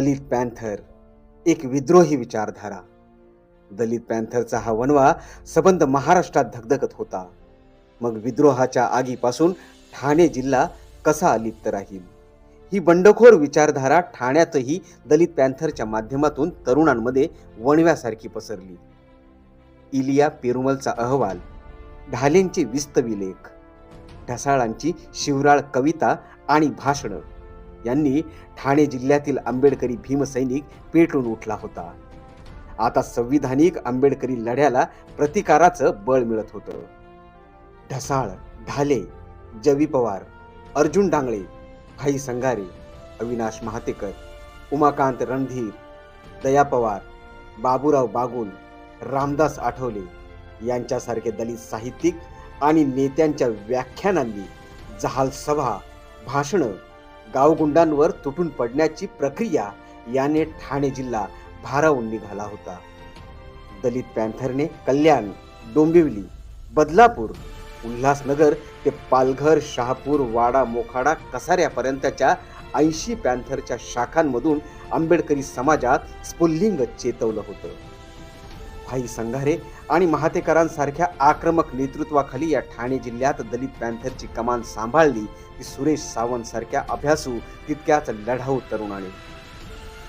दलित panther एक विद्रोही विचारधारा. दलित पॅन्थरचा हा वनवा सबंध महाराष्ट्रात धगधगत होता. मग विद्रोहाच्या आगीपासून ठाणे जिल्हा कसा अलिप्त राहील? ही बंडखोर विचारधारा ठाण्यातही दलित पॅन्थरच्या माध्यमातून तरुणांमध्ये वणव्यासारखी पसरली. इलिया पेरुमलचा अहवाल ढालेंचे विस्तवी लेख ढसाळांची शिवराळ कविता आणि भाषणं यांनी ठाणे जिल्ह्यातील आंबेडकरी भीमसैनिक पेटून उठला होता. आता संविधानिक आंबेडकरी लढ्याला प्रतिकाराचं बळ मिळत होतं. ढसाळ ढाले जवी पवार अर्जुन डांगळे भाई संगारे अविनाश महातेकर उमाकांत रणधीर दया पवार बाबूराव बागुल रामदास आठवले यांच्यासारखे दलित साहित्यिक आणि नेत्यांच्या व्याख्यानांनी जहाल सभा भाषणं गावगुंडांवर तुटून पडण्याची प्रक्रिया याने ठाणे जिल्हा भारावून निघाला होता. दलित पॅन्थरने कल्याण डोंबिवली बदलापूर उल्हासनगर ते पालघर शहापूर वाडा मोखाडा कसाऱ्यापर्यंतच्या ऐंशी पॅन्थरच्या शाखांमधून आंबेडकरी समाजात स्फुल्लिंग चेतवलं होतं. भाई संघारे आणि महातेकरांसारख्या आक्रमक नेतृत्वाखाली या ठाणे जिल्ह्यात दलित पॅन्थरची कमान सांभाळली ती सुरेश सावंत सारख्या अभ्यासू तितक्याच लढाऊ तरुणाने.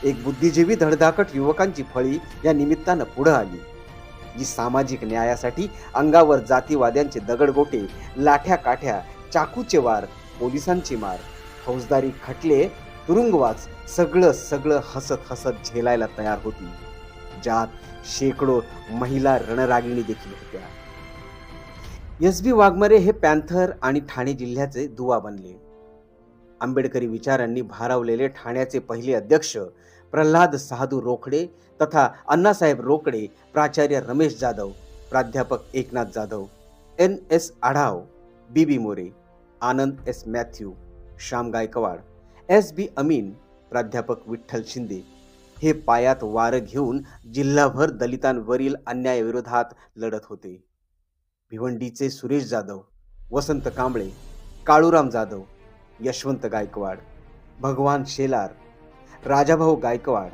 एक बुद्धिजीवी धडधाकट युवकांची फळी या निमित्तानं पुढं आली. जी सामाजिक न्यायासाठी अंगावर जातीवाद्यांचे दगडगोटे लाठ्या काठ्या चाकूचे वार पोलिसांची मार फौजदारी खटले तुरुंगवास सगळं सगळं हसत हसत झेलायला तयार होती. ज्यात शेकडो महिला रणरागिणी देखील होत्या. एस बी वाघमारे हे पॅन्थर आणि ठाणे जिल्ह्याचे दुवा बनले. आंबेडकरी विचारांनी भारावलेले ठाण्याचे पहिले अध्यक्ष प्रल्हाद साधू रोकडे तथा अण्णासाहेब रोकडे प्राचार्य रमेश जाधव प्राध्यापक Eknath Jadhav N S Adhav B B More Anand S Matthew Shyam Gaikwad S B Amin प्राध्यापक विठ्ठल शिंदे हे पायात वारं घेऊन जिल्हाभर दलितांवरील अन्यायाविरोधात लढत होते. भिवंडीचे सुरेश जाधव वसंत कांबळे काळूराम जाधव यशवंत गायकवाड भगवान शेलार राजाभाऊ गायकवाड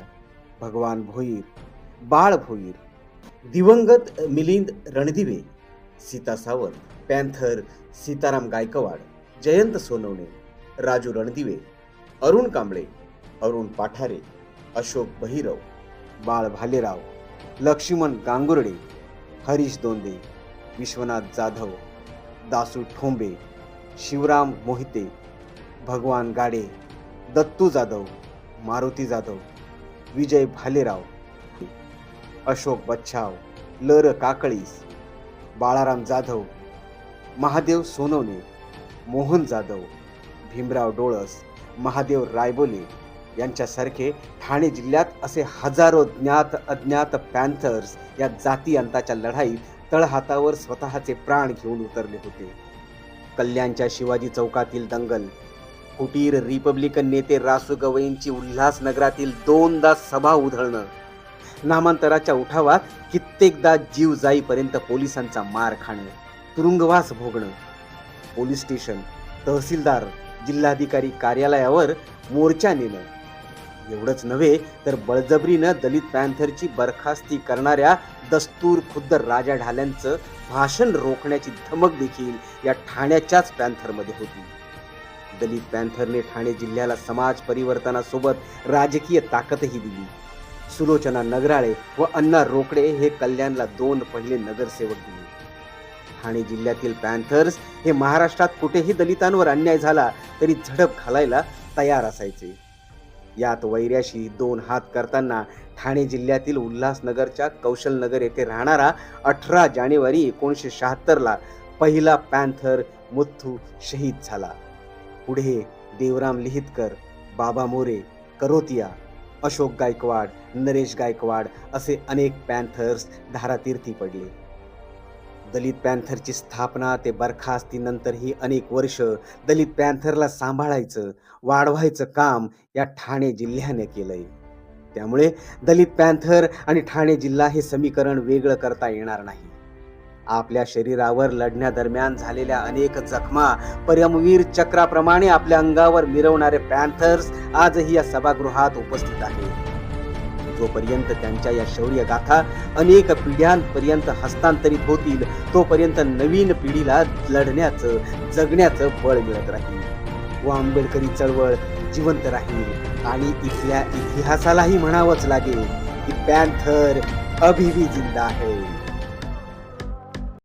भगवान भोईर बाळ भोईर दिवंगत मिलिंद रणदिवे सीता सावंत पॅन्थर सीताराम गायकवाड जयंत सोनवणे राजू रणदिवे अरुण कांबळे अरुण पाठारे अशोक बहिरव बाळ भालेराव लक्ष्मण गांगुर्डे हरीश दोंदे विश्वनाथ जाधव दासू ठोंबे शिवराम मोहिते भगवान गाडे दत्तू जाधव मारुती जाधव विजय भालेराव अशोक बच्छाव लर काकळीस बाळाराम जाधव महादेव सोनवणे मोहन जाधव भीमराव डोळस महादेव रायबोले यांच्यासारखे ठाणे जिल्ह्यात असे हजारो ज्ञात अज्ञात पॅन्थर्स या जाती अंताच्या लढाईत तळहातावर स्वतःचे प्राण घेऊन उतरले होते. कल्याणच्या शिवाजी चौकातील दंगल फुटीर रिपब्लिकन नेते रासू गवईंची उल्हासनगरातील दोनदा सभा उधळणं नामांतराच्या उठावात कित्येकदा जीव जाईपर्यंत पोलिसांचा मार खाणं तुरुंगवास भोगणं. पोलीस स्टेशन तहसीलदार जिल्हाधिकारी कार्यालयावर मोर्चा नेणं. एवढंच नव्हे तर बळजबरीनं दलित पॅन्थरची बरखास्ती करणाऱ्या दस्तूर खुद्द राजा ढाल्यांचं भाषण रोखण्याची धमक देखील या ठाण्याच्याच पॅन्थरमध्ये होती. दलित पॅन्थरने ठाणे जिल्ह्याला समाज परिवर्तनासोबत राजकीय ताकदही दिली. सुलोचना नगराळे व अण्णा रोकडे हे कल्याणला दोन पहिले नगरसेवक दिले. ठाणे जिल्ह्यातील पॅन्थर्स हे महाराष्ट्रात कुठेही दलितांवर अन्याय झाला तरी झडप घालायला तयार असायचे. यात वैऱ्याशी दोन हात करताना ठाणे जिल्ह्यातील उल्हासनगरच्या कौशलनगर येथे राहणारा अठरा जानेवारी एकोणीसशे शहात्तरला पहिला पॅन्थर मुथ्थू शहीद झाला. पुढे देवराम लिहितकर बाबा मोरे करोतिया अशोक गायकवाड नरेश गायकवाड असे अनेक पॅन्थर्स धारातीर्थी पडले. दलित पॅन्थरची स्थापना ते बरखास्तीनंतरही अनेक वर्ष दलित पॅन्थरला सांभाळायचं वाढवायचं काम या ठाणे जिल्ह्याने केलंय. त्यामुळे दलित पॅन्थर आणि ठाणे जिल्हा हे समीकरण वेगळं करता येणार नाही. आपल्या शरीरावर लढण्यादरम्यान झालेल्या अनेक जखमा परमवीर चक्राप्रमाणे आपल्या अंगावर मिरवणारे पॅन्थर्स आजही या सभागृहात उपस्थित आहेत. जोपर्यंत त्यांच्या या शौर्य गाथा अनेक पिढ्यांपर्यंत हस्तांतरित होतील तोपर्यंत नवीन पिढीला लढण्याचं जगण्याचं बळ मिळत राहील. व आंबेडकरी चळवळ जिवंत राहील. आणि इथल्या इतिहासालाही म्हणावंच लागेल की पॅन्थर अभी भी जिंदा आहे.